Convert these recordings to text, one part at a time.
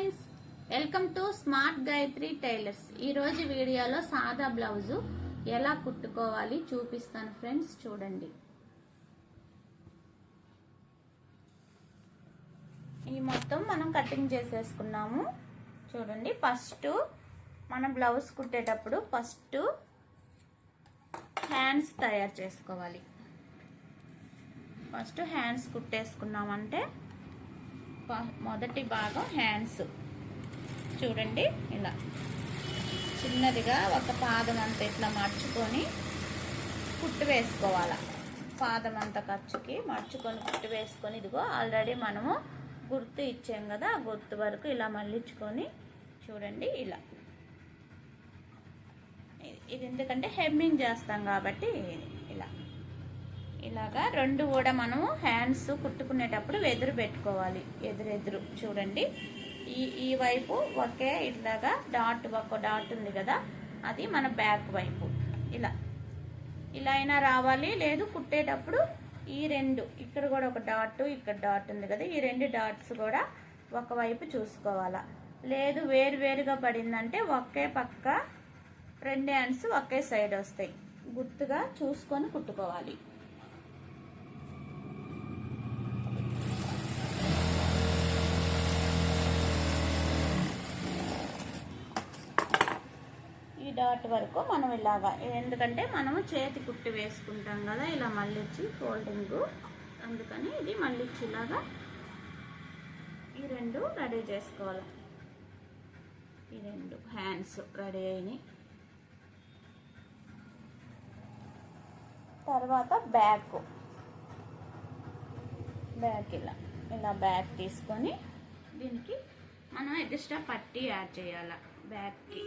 Friends welcome to smart Gayatri tailors ఈరోజు వీడియోలో సాదా బ్లౌజు ఎలా కుట్టుకోవాలి చూపిస్తాను ఫ్రెండ్స్ చూడండి. ఈ మొత్తం మనం కటింగ్ చేసేసుకున్నాము. చూడండి ఫస్ట్ మనం బ్లౌజ్ కుట్టేటప్పుడు ఫస్ట్ హ్యాండ్స్ తయారు చేసుకోవాలి. ఫస్ట్ హ్యాండ్స్ కుట్టేసుకున్నామంటే మొదటి భాగం హ్యాండ్స్ చూడండి ఇలా. చిన్నదిగా ఒక పాదం అంత ఇట్లా మర్చుకొని కుట్టు వేసుకోవాలి. పాదం అంత ఖర్చుకి మర్చుకొని కుట్టు వేసుకొని ఇదిగో ఆల్రెడీ మనము గుర్తు ఇచ్చాం కదా ఆ గుర్తు వరకు ఇలా మళ్ళించుకొని చూడండి ఇలా. ఇది- ఎందుకంటే హెమ్మింగ్ చేస్తాం కాబట్టి ఇలాగా రెండు కూడా మనము హ్యాండ్స్ కుట్టుకునేటప్పుడు ఎదురు పెట్టుకోవాలి. ఎదురెదురు. చూడండి. ఈ ఈ వైపు ఒకే ఇలాగా డాట్ ఒక డాట్ ఉంది కదా. అది మన బ్యాక్ వైపు. ఇలా. ఇలా అయినా రావాలి. లేదు కుట్టేటప్పుడు ఈ రెండు. ఇక్కడ కూడా ఒక డాట్ ఇక్కడ డాట్ ఉంది కదా. ఈ రెండు డాట్స్ కూడా ఒకవైపు చూసుకోవాలా. లేదు వేరు వేరుగా పడిందంటే ఒకే పక్క రెండు హ్యాండ్స్ ఒకే సైడ్ వస్తాయి. గుర్తుగా చూసుకొని కుట్టుకోవాలి ఈ డాట్ వరకు మనం ఇలాగా ఎందుకంటే మనము చేతి కుట్టి వేసుకుంటాం కదా ఇలా మళ్ళిచ్చి ఫోల్డింగ్ అందుకని ఇది మళ్ళిచ్చి ఇలాగా ఈ రెండు రెడీ చేసుకోవాలి. ఈ రెండు హ్యాండ్స్ రెడీ అయినాయి. తర్వాత బ్యాక్ బ్యాక్ ఇలా ఇలా బ్యాక్ తీసుకొని దీనికి మనం ఎక్స్ట్రా పట్టి యాడ్ చేయాలి బ్యాక్కి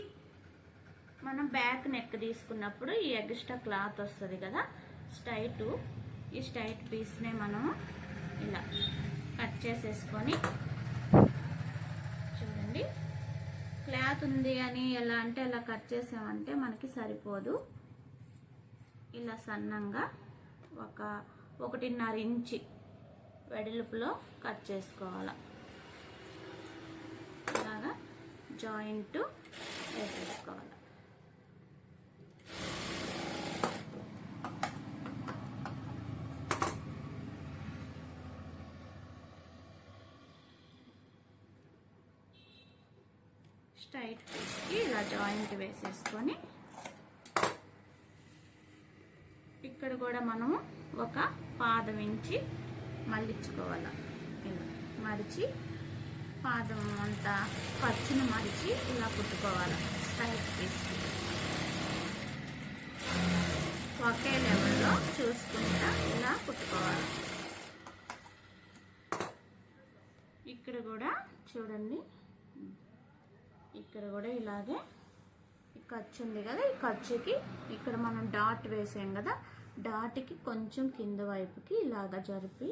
మనం బ్యాక్ నెక్ తీసుకున్నప్పుడు ఈ ఎగ్స్ట్రా క్లాత్ వస్తుంది కదా స్టైట్ ఈ స్టైట్ పీస్నే మనం ఇలా కట్ చేసేసుకొని చూడండి. క్లాత్ ఉంది అని ఎలా అంటే ఇలా కట్ చేసామంటే మనకి సరిపోదు. ఇలా సన్నంగా ఒక ఒకటిన్నర ఇంచి వెడల్పులో కట్ చేసుకోవాలి. ఇలాగా జాయింట్ వేసేసుకోవాలి. స్ట్రైట్ ఇలా జాయింట్ వేసేసుకొని ఇక్కడ కూడా మనము ఒక పాదం ఇంచి మళ్ళించుకోవాలి. ఇలా పాదం అంతా ఖర్చును మరిచి ఇలా కుట్టుకోవాలి స్ట్రైట్ పీస్కి. ఒకే లెవెల్లో చూసుకుంటా ఇలా కుట్టుకోవాలి. ఇక్కడ కూడా చూడండి. ఇక్కడ కూడా ఇలాగే ఈ ఖర్చు ఉంది కదా ఈ ఖర్చుకి ఇక్కడ మనం డాట్ వేసాం కదా డాట్కి కొంచెం కింద వైపుకి ఇలాగ జరిపి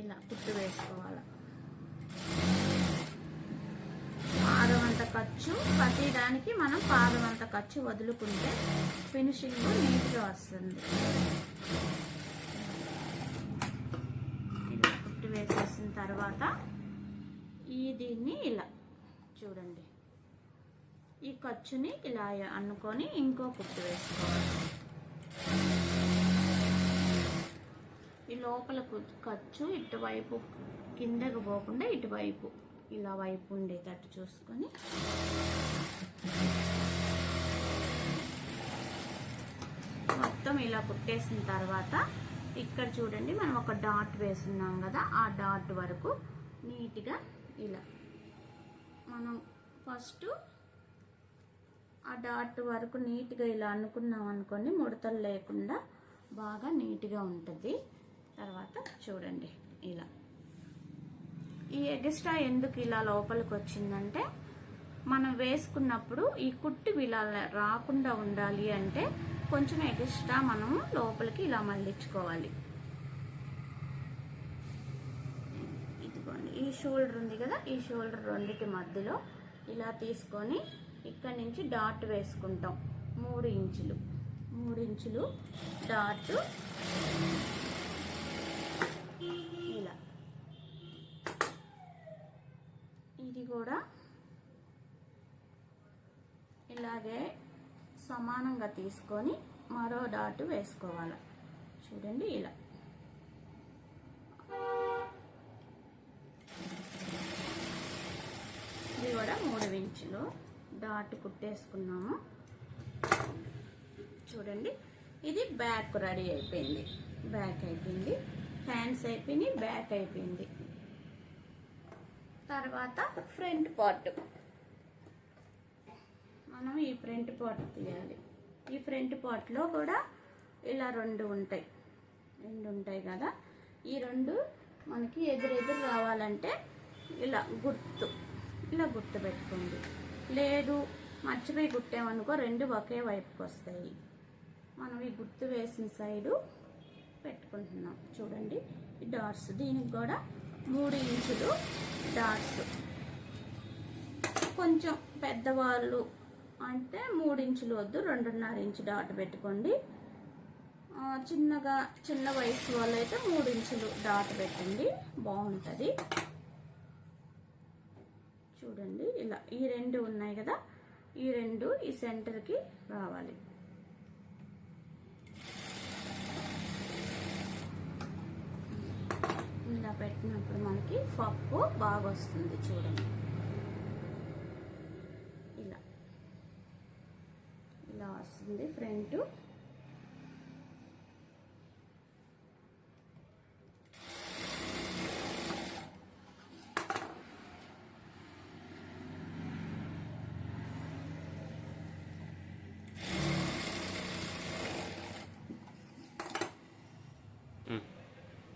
ఇలా కుట్టు వేసుకోవాలి. పాదం ఖర్చు ప్రతి దానికి మనం పాదం ఖర్చు వదులుకుంటే ఫినిషింగ్ నీట్గా వస్తుంది. ఇలా కుట్టు వేసేసిన తర్వాత ఈ దీన్ని ఇలా చూడండి. ఈ ఖర్చుని ఇలా అనుకొని ఇంకో కుట్టు వేసుకోవాలి. ఈ లోపల ఖర్చు ఇటువైపు కిందకు పోకుండా ఇటువైపు ఇలా వైపు ఉండేటట్టు చూసుకొని. మొత్తం ఇలా కుట్టేసిన తర్వాత ఇక్కడ చూడండి మనం ఒక డాట్ వేస్తున్నాం కదా ఆ డాట్ వరకు నీట్గా ఇలా మనం ఫస్ట్ ఆ డాట్ వరకు నీట్గా ఇలా అనుకున్నాం అనుకోండి ముడతలు లేకుండా బాగా నీట్గా ఉంటుంది. తర్వాత చూడండి ఇలా. ఈ ఎక్స్ట్రా ఎందుకు ఇలా లోపలికి వచ్చిందంటే మనం వేసుకున్నప్పుడు ఈ కుట్టు ఇలా రాకుండా ఉండాలి అంటే కొంచెం ఎక్స్ట్రా మనము లోపలికి ఇలా మళ్ళించుకోవాలి. ఇదిగోండి ఈ షోల్డర్ ఉంది కదా ఈ షోల్డర్ రెండింటి మధ్యలో ఇలా తీసుకొని ఇక్కడ నుంచి డాట్ వేసుకుంటాం. మూడు ఇంచులు. మూడు ఇంచులు డాట్. ఇలా. ఇది కూడా కూడా ఇలాగే సమానంగా తీసుకొని మరో డాట్ వేసుకోవాలి. చూడండి ఇలా. ఇది కూడా మూడు ఇంచులు. డాట్ కుట్టేసుకున్నాము. చూడండి ఇది బ్యాక్ రెడీ అయిపోయింది. బ్యాక్ అయిపోయింది. హ్యాండ్స్ అయిపోయింది బ్యాక్ అయిపోయింది. తర్వాత ఫ్రంట్ పార్ట్. మనం ఈ ఫ్రంట్ పార్ట్ తీయాలి. ఈ ఫ్రంట్ పార్ట్లో కూడా ఇలా రెండు ఉంటాయి. రెండు ఉంటాయి కదా? ఈ రెండు మనకి ఎదురెదురు రావాలంటే ఇలా గుర్తు ఇలా గుర్తు పెట్టుకోండి. లేదు మర్చిపోయి కుట్టామనుకో రెండు ఒకే వైపుకి వస్తాయి మనం ఈ గుర్తు వేసిన సైడు పెట్టుకుంటున్నాం. చూడండి ఈ డాట్స్. దీనికి కూడా మూడు ఇంచులు డాట్స్. కొంచెం పెద్దవాళ్ళు అంటే మూడు ఇంచులు వద్దు రెండున్నర ఇంచు డాట్ పెట్టుకోండి. చిన్నగా చిన్న వయసు వాళ్ళు అయితే మూడు ఇంచులు డాట్ పెట్టండి. బాగుంటుంది. చూడండి. ఇలా ఈ రెండు ఉన్నాయి కదా. ఈ రెండు ఈ సెంటర్కి రావాలి. ఇలా పెట్టినప్పుడు మనకి పప్పు బాగా వస్తుంది చూడండి. ఇలా. ఇలా వస్తుంది. ఫ్రంట్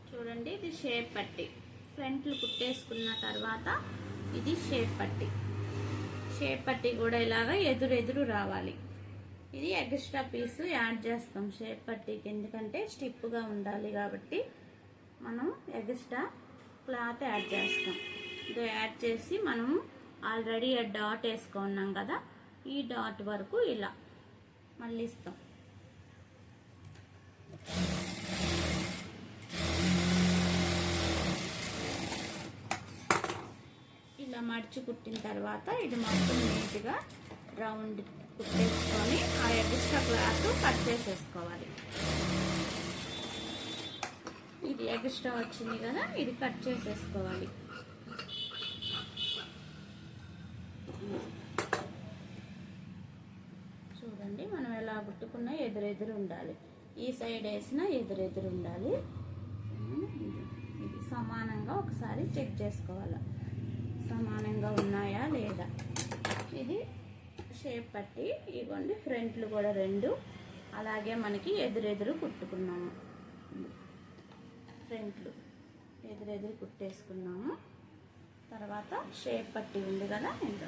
చూడండి ఇది షేప్ పట్టి ఫ్రంట్లు కుట్టేసుకున్న తర్వాత ఇది షేప్ పట్టి షేప్ పట్టి కూడా ఇలాగా ఎదురెదురు రావాలి. ఇది ఎక్స్ట్రా పీస్ యాడ్ చేస్తాం షేప్ పట్టీకి ఎందుకంటే స్టిప్గా ఉండాలి కాబట్టి మనం ఎక్స్ట్రా క్లాత్ యాడ్ చేస్తాం. ఇది యాడ్ చేసి మనం ఆల్రెడీ డాట్ వేసుకున్నాం కదా ఈ డాట్ వరకు ఇలా మళ్ళీ ఇస్తాం. ఇలా మడిచి కుట్టిన తర్వాత ఇది మొత్తం నీట్గా రౌండ్ కుట్టేసుకొని ఆ ఎక్స్ట్రా క్లాత్ కట్ చేసేసుకోవాలి. ఇది ఎక్స్ట్రా వచ్చింది కదా ఇది కట్ చేసేసుకోవాలి. చూడండి మనం ఎలా కుట్టుకున్నా ఎదురెదురు ఉండాలి. ఈ సైడ్ వేసినా ఎదురెదురు ఉండాలి. ఇది సమానంగా ఒకసారి చెక్ చేసుకోవాలి. సమానంగా ఉన్నాయా లేదా? ఇది షేప్ పట్టి ఇవ్వండి ఫ్రంట్లు కూడా రెండు. అలాగే మనకి ఎదురెదురు కుట్టుకున్నాము. ఫ్రంట్లు ఎదురెదురు కుట్టేసుకున్నాము. తర్వాత షేప్ పట్టి ఉంది కదా ఇంత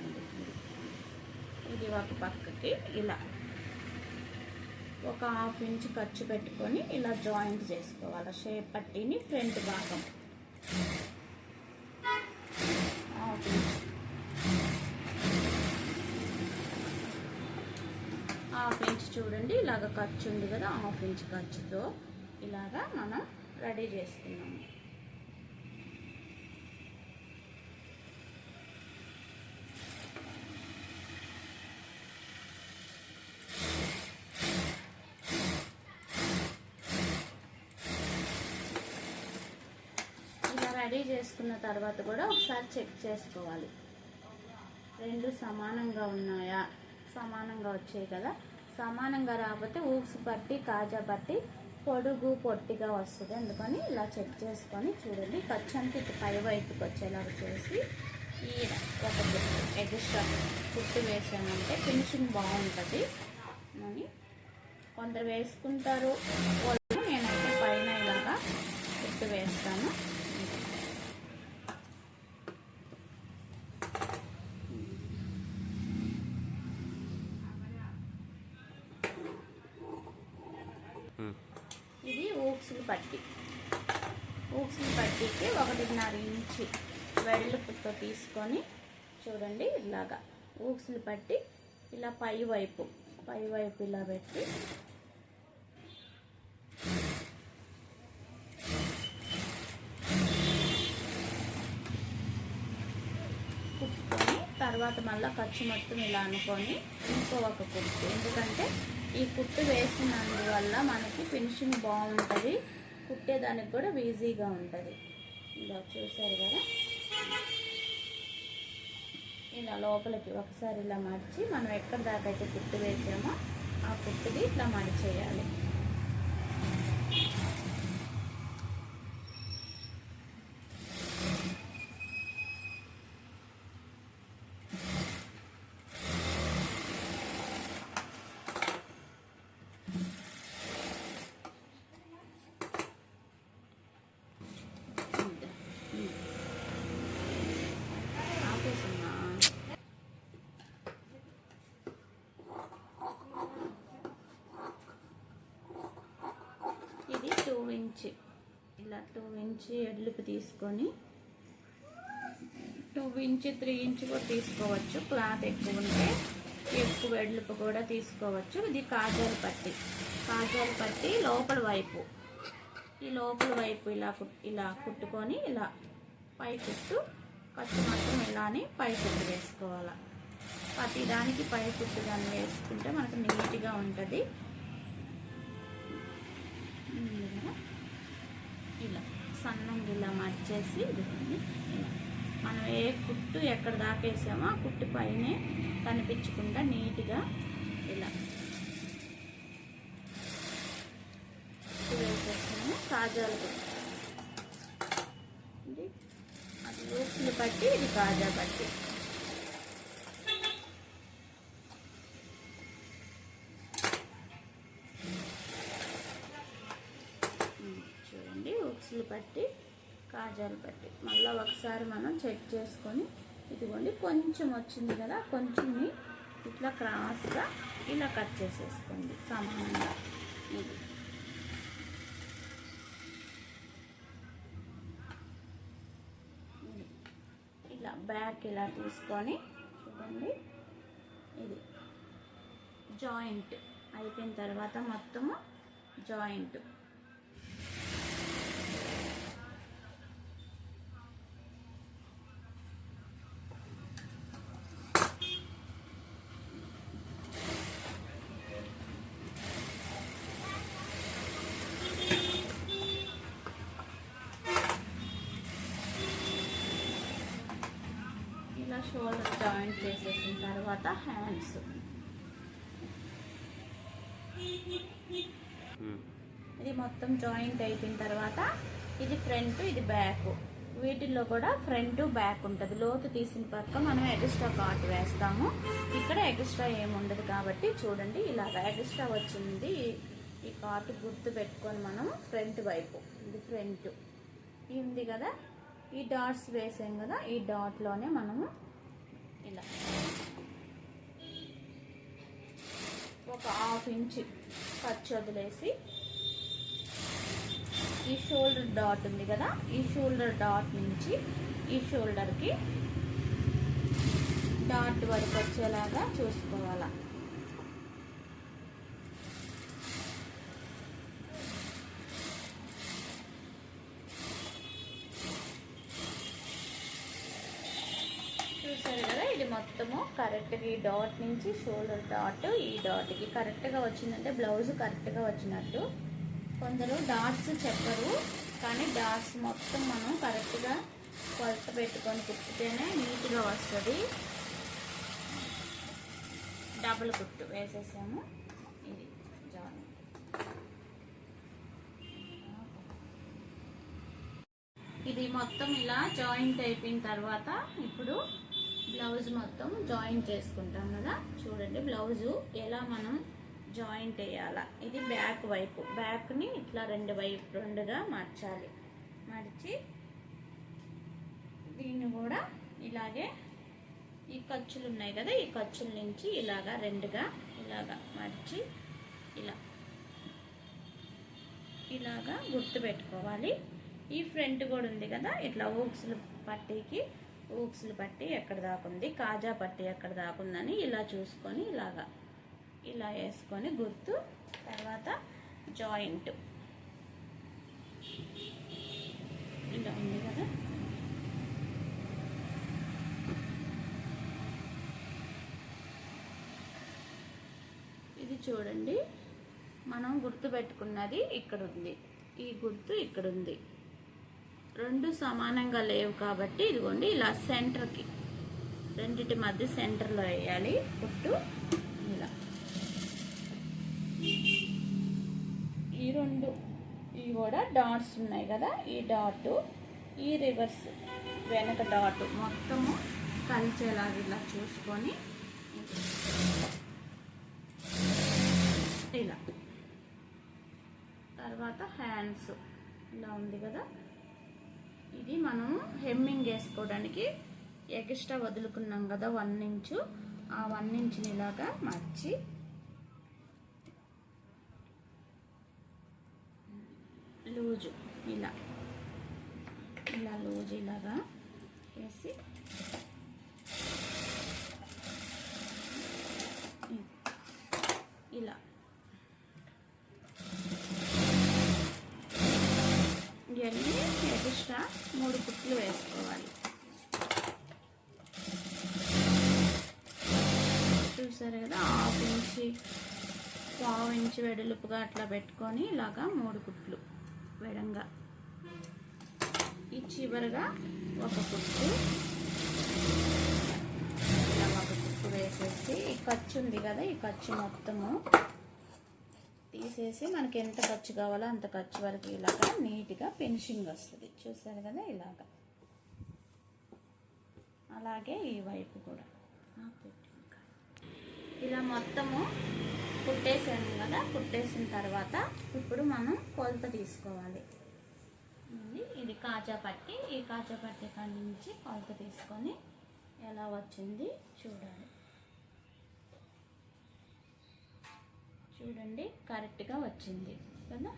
ఇది ఒక పక్కకి ఇలా. ఒక హాఫ్ ఇంచ్ ఖర్చు పెట్టుకొని ఇలా జాయింట్ చేసుకోవాలి. షేప్ పట్టీని ఫ్రంట్ భాగం హాఫ్ ఇంచ్ హాఫ్ ఇంచ్ చూడండి ఇలాగ ఖర్చు ఉంది కదా హాఫ్ ఇంచ్ ఖర్చుతో ఇలాగా మనం రెడీ చేసుకున్నాము ఇలా రెడీ చేసుకున్న తర్వాత కూడా ఒకసారి చెక్ చేసుకోవాలి. రెండు సమానంగా ఉన్నాయా? సమానంగా వచ్చాయి కదా? సమానంగా రాకపోతే ఊక్స్ పట్టి కాజా పట్టి పొడుగు పొట్టిగా వస్తుంది. అందుకని ఇలా చెక్ చేసుకొని చూడండి. ఖర్చంతా ఇటు పై వైపుకి వచ్చేలాగా చేసి ఈ ఒక ఎక్స్ట్రా కుట్టు వేసామంటే ఫినిషింగ్ బాగుంటుంది. అని కొందరు వేసుకుంటారు నేనైతే పైన ఇలాగా కుట్టు వేస్తాను ఇది ఊక్సులు పట్టి. ఊక్సులు పట్టికి ఒకటిన్నర ఇంచి వెడల్పుతో తీసుకొని చూడండి ఇలాగా. ఊక్సులు పట్టి ఇలా పై వైపు పై వైపు ఇలా పెట్టి. కుట్టుకొని తర్వాత మళ్ళీ ఖర్చు మొత్తం ఇలా అనుకొని ఇంకో ఒక కుట్టు. ఎందుకంటే ఈ కుట్టు వేసినందువల్ల మనకి ఫినిషింగ్ బాగుంటుంది. కుట్టేదానికి కూడా ఈజీగా ఉంటుంది. ఇలా చూసారు కదా? ఇలా లోపలికి ఒకసారి ఇలా మడిచి మనం ఎక్కడ దాకా అయితే కుట్టు వేసామో ఆ కుట్టుది ఇట్లా మడిచేయాలి ఆపేసున్నా ఇది టూ ఇంచి ఇలా టూ ఇంచి ఎడ్లుపు తీసుకొని టూ ఇంచి త్రీ ఇంచ్ కూడా తీసుకోవచ్చు. క్లాత్ ఎక్కువ ఉంటే ఎక్కువ ఎడ్లుపు కూడా తీసుకోవచ్చు. ఇది కాజాలు పట్టి కాజాలు పట్టి లోపల వైపు. ఈ లోపల వైపు ఇలా కుట్ ఇలా కుట్టుకొని ఇలా పై కుట్టు ఖర్చు మాత్రం ఇలానే పై కుట్టు వేసుకోవాలి. ప్రతి దానికి పై కుట్టు దాన్ని వేసుకుంటే మనకు నీట్గా ఉంటుంది. ఇలా సన్నంగా ఇలా మర్చేసి ఇదిగోండి. ఇలా మనం ఏ కుట్టు ఎక్కడ దాకా వేసామో ఆ కుట్టు పైనే కనిపించకుండా నీట్గా ఇలా కుట్టు వేసేసాము కాజాలు అది లూప్స్ని బట్టి ఇది కాజా బట్టి కాజాలు పెట్టి మళ్ళీ ఒకసారి మనం చెక్ చేసుకొని ఇదిగోండి కొంచెం వచ్చింది కదా కొంచెం ఇట్లా క్రాస్గా ఇలా కట్ చేసేసుకోండి సమానంగా. ఇది. ఇది. ఇలా బ్యాక్ ఇలా తీసుకొని చూడండి. ఇది. జాయింట్ అయిపోయిన తర్వాత మొత్తము జాయింట్ ఇలా షోల్డర్ జాయింట్ చేసేసిన తర్వాత హ్యాండ్స్ ఇది మొత్తం జాయింట్ అయిపోయిన తర్వాత ఇది ఫ్రంట్ ఇది బ్యాక్ వీటిల్లో కూడా ఫ్రంట్ బ్యాక్ ఉంటుంది. లోతు తీసిన పక్క మనం ఎక్స్ట్రా కాట్ వేస్తాము. ఇక్కడ ఎక్స్ట్రా ఏముండదు కాబట్టి చూడండి ఇలాగ ఎక్స్ట్రా వచ్చింది. ఈ కాటు గుర్తు పెట్టుకొని మనం ఫ్రంట్ వైపు. ఇది ఫ్రంట్ ఉంది కదా? ఈ డాట్స్ వేసాం కదా? ఈ డాట్లోనే మనము ఇలా. ఒక హాఫ్ ఇంచ్ ఖర్చు వదిలేసి ఈ షోల్డర్ డాట్ ఉంది కదా ఈ షోల్డర్ డాట్ నుంచి ఈ షోల్డర్కి డాట్ వరకు వచ్చేలాగా చూసుకోవాలా చూసారు కదా ఇది మొత్తము కరెక్ట్గా ఈ డాట్ నుంచి షోల్డర్ డాట్ ఈ డాట్కి కరెక్ట్గా వచ్చిందంటే బ్లౌజ్ కరెక్ట్గా వచ్చినట్టు. కొందరు డాట్స్ చెప్పరు కానీ డాట్స్ మొత్తం మనం కరెక్ట్గా కొలత పెట్టుకొని కుట్టితేనే నీట్గా వస్తుంది. డబుల్ కుట్టు వేసేసాము. ఇది జాయిన్ ఇది మొత్తం ఇలా జాయింట్ అయిపోయిన తర్వాత ఇప్పుడు బ్లౌజ్ మొత్తం జాయింట్ చేసుకుంటాం కదా. చూడండి బ్లౌజు ఎలా మనం జాయింట్ వేయాలా. ఇది బ్యాక్ వైపు. బ్యాక్ని ఇట్లా రెండు వైపు రెండుగా మార్చాలి. మర్చి దీన్ని కూడా ఇలాగే ఈ ఖర్చులు ఉన్నాయి కదా ఈ ఖర్చుల నుంచి ఇలాగా రెండుగా ఇలాగా మర్చి ఇలా ఇలాగా గుర్తు పెట్టుకోవాలి. ఈ ఫ్రంట్ కూడా ఉంది కదా ఇట్లా ఊక్సులు పట్టీకి ఊక్స్లు పట్టి ఎక్కడ దాకుంది కాజా పట్టి ఎక్కడ దాకుందని ఇలా చూసుకొని ఇలాగా. ఇలా వేసుకొని గుర్తు తర్వాత జాయింట్. ఇలా ఉంది కదా. ఇది చూడండి మనం గుర్తు పెట్టుకున్నది ఇక్కడ ఉంది ఈ గుర్తు ఇక్కడ ఉంది రెండు సమానంగా లేవు కాబట్టి ఇదిగోండి ఇలా సెంటర్కి రెండిటి మధ్య సెంటర్లో వేయాలి. కుట్టు ఇలా. ఈ రెండు ఇవి కూడా డాట్స్ ఉన్నాయి కదా ఈ డాట్ ఈ రివర్స్ వెనక డాట్ మొత్తము కలిసేలాగా ఇలా చూసుకొని ఇలా. తర్వాత హ్యాండ్స్ ఇలా ఉంది కదా. ఇది మనం హెమ్మింగ్ వేసుకోవడానికి ఎక్స్ట్రా వదులుకున్నాం కదా వన్ ఇంచు. ఆ వన్ ఇంచుని ఇలాగా మర్చి. లూజు ఇలా. ఇలా లూజు ఇలాగా వేసి. ఇలా ఇవన్నీ ఎక్స్ట్రా మూడు కుట్లు వేసుకోవాలి చూసారు కదా హాఫ్ ఇంచి పావు ఇంచు వెడలుపుగా అట్లా పెట్టుకొని ఇలాగా మూడు కుట్లు వెడంగా. ఈ చివరిగా ఒక కుట్టు. ఇలా ఒక కుట్టు వేసేసి ఈ ఖర్చు ఉంది కదా ఈ ఖర్చు మొత్తము తీసేసి మనకి ఎంత ఖర్చు కావాలో అంత ఖర్చు వరకు ఇలాగా నీట్గా ఫినిషింగ్ వస్తుంది. చూసారు కదా ఇలాగా. అలాగే ఈ వైపు కూడా. పెట్టు. ఇలా మొత్తము కుట్టేసాము కదా కుట్టేసిన తర్వాత ఇప్పుడు మనం కొలత తీసుకోవాలి. ఇది ఇది కాజా పట్టి ఈ కాజా పట్టి కాడి నుంచి కొలత తీసుకొని ఎలా వచ్చింది చూడాలి. చూడండి కరెక్ట్గా వచ్చింది కదా?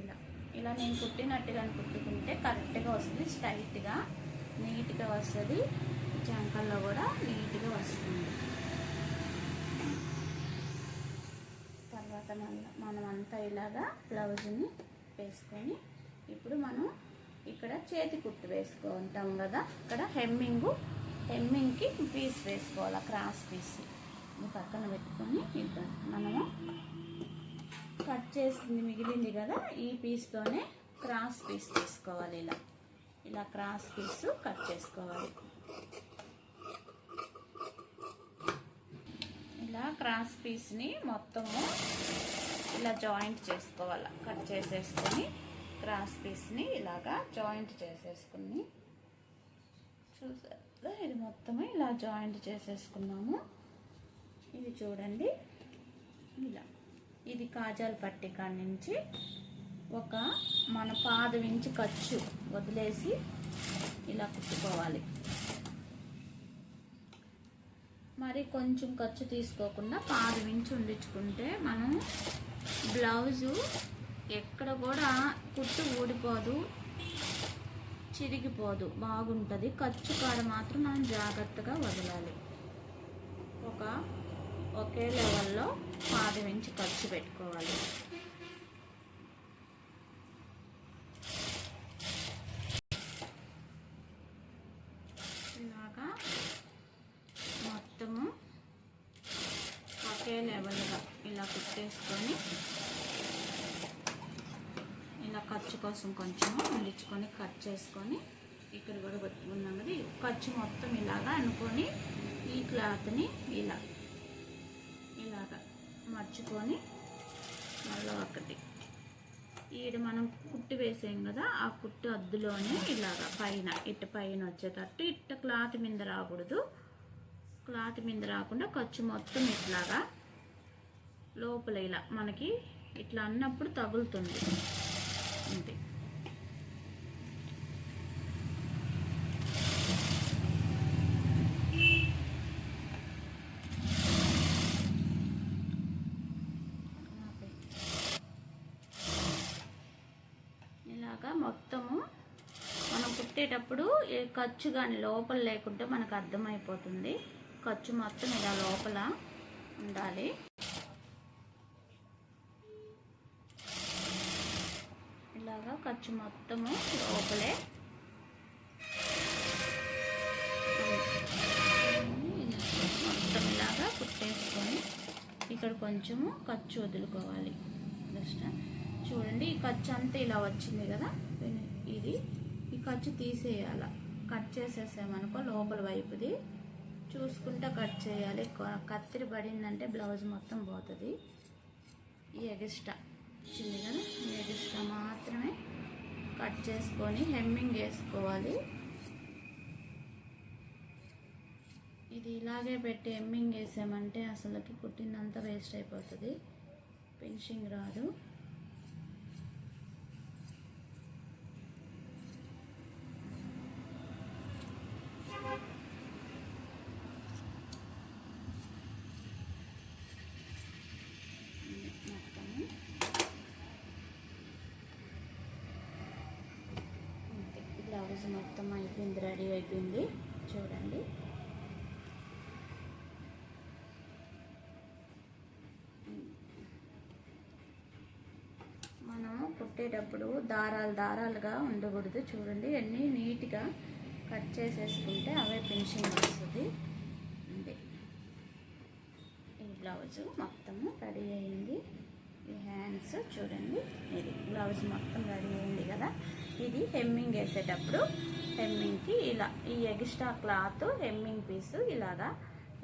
ఇలా ఇలా నేను కుట్టినట్టుగా కుట్టుకుంటే కరెక్ట్గా వస్తుంది స్ట్రైట్గా నీట్గా వస్తుంది చంకల్లో కూడా నీట్గా వస్తుంది. తర్వాత మనం అంతా ఇలాగా బ్లౌజ్ని వేసుకొని ఇప్పుడు మనం ఇక్కడ చేతి కుట్టు వేసుకుంటాం కదా. ఇక్కడ హెమ్మింగ్ హెమ్మింగ్కి పీస్ వేసుకోవాలి క్రాస్ పీస్. పక్కన పెట్టుకొని ఇద్దాం. మనము కట్ చేసింది మిగిలింది కదా ఈ పీస్తోనే క్రాస్ పీస్ తీసుకోవాలి ఇలా. ఇలా క్రాస్ పీస్ కట్ చేసుకోవాలి. ఇలా క్రాస్ పీస్ని మొత్తము ఇలా జాయింట్ చేసుకోవాలి కట్ చేసేసుకొని క్రాస్ పీస్ని ఇలాగా జాయింట్ చేసేసుకుని చూసారా? ఇది మొత్తము ఇలా జాయింట్ చేసేసుకున్నాము. ఇది చూడండి. ఇలా. ఇది కాజాల పట్టి కాడి నుంచి ఒక మన పాదవించి ఖర్చు వదిలేసి ఇలా కుట్టుకోవాలి. మరి కొంచెం ఖర్చు తీసుకోకుండా పాదు ఇంచు ఉండించుకుంటే మనం బ్లౌజు ఎక్కడ కూడా కుట్టు ఊడిపోదు చిరిగిపోదు బాగుంటుంది. ఖర్చు కాడ మాత్రం మనం జాగ్రత్తగా వదలాలి. ఒక ఒకే లెవెల్లో పాదం ఇంచు ఖర్చు పెట్టుకోవాలి ఇలాగా మొత్తము ఒకే లెవెల్గా ఇలా కుట్టేసుకొని ఇలా ఖర్చు కోసం కొంచెం వండించుకొని కట్ చేసుకొని ఇక్కడ కూడా పెట్టుకున్నాం కదా. ఖర్చు మొత్తం ఇలాగా అనుకొని ఈ క్లాత్ని ఇలా ఇలాగా మర్చుకొని మళ్ళీ ఒకటి. ఈడ మనం కుట్టు వేసాం కదా ఆ కుట్టు అద్దులోనే ఇలాగా పైన ఇట్ట పైన వచ్చేటట్టు ఇట్ట క్లాత్ మీద రాకూడదు. క్లాత్ మీద రాకుండా ఖర్చు మొత్తం ఇట్లాగా లోపల ఇలా మనకి ఇట్లా అన్నప్పుడు తగులుతుంది. అంతే. ఇలాగా మొత్తము మనం కుట్టేటప్పుడు ఏ ఖర్చు కానీ లోపల లేకుంటే మనకు అర్థమైపోతుంది. ఖర్చు మొత్తం ఇలా లోపల ఉండాలి. దాకా ఖర్చు మొత్తము లోపలే. మొత్తం ఇలాగా కుట్టేసుకొని ఇక్కడ కొంచెము ఖర్చు వదులుకోవాలి. జస్ట్ చూడండి ఈ ఖర్చు అంతా ఇలా వచ్చింది కదా? ఇది ఈ ఖర్చు తీసేయాల? కట్ చేసేసామనుకో లోపల వైపుది. చూసుకుంటా కట్ చేయాలి. కత్తిరి పడిందంటే బ్లౌజ్ మొత్తం పోతుంది. ఈ ఎగిస్ట్రా. వచ్చింది కదా మాత్రమే కట్ చేసుకొని హెమ్మింగ్ వేసుకోవాలి ఇది ఇలాగే పెట్టి హెమ్మింగ్ వేసామంటే అసలుకి కుట్టిందంతా వేస్ట్ అయిపోతుంది. ఫినిషింగ్ రాదు మొత్తము అంతే బ్లౌజ్ మొత్తం అయిపోయింది. చూడండి. మనము కుట్టేటప్పుడు దారాలు దారాలుగా ఉండకూడదు. చూడండి అన్నీ నీట్గా కట్ చేసేసుకుంటే అవే ఫినిషింగ్ వస్తుంది. అంతే. ఈ బ్లౌజ్ మొత్తము రెడీ అయింది. ఈ హ్యాండ్స్ చూడండి ఇది బ్లౌజ్ మొత్తం రెడీ అయింది కదా. ఇది హెమ్మింగ్ వేసేటప్పుడు హెమ్మింగ్కి ఇలా ఈ ఎక్స్ట్రా క్లాత్ హెమ్మింగ్ పీసు ఇలాగా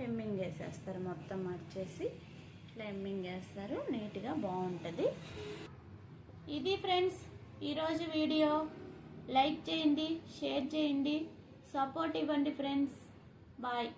హెమ్మింగ్ వేసేస్తారు మొత్తం వచ్చేసి ఇట్లా హెమ్మింగ్ వేస్తారు నీట్గా బాగుంటుంది ఇది ఫ్రెండ్స్ ఈరోజు వీడియో. లైక్ చేయండి షేర్ చేయండి. సపోర్ట్ ఇవ్వండి ఫ్రెండ్స్. బాయ్.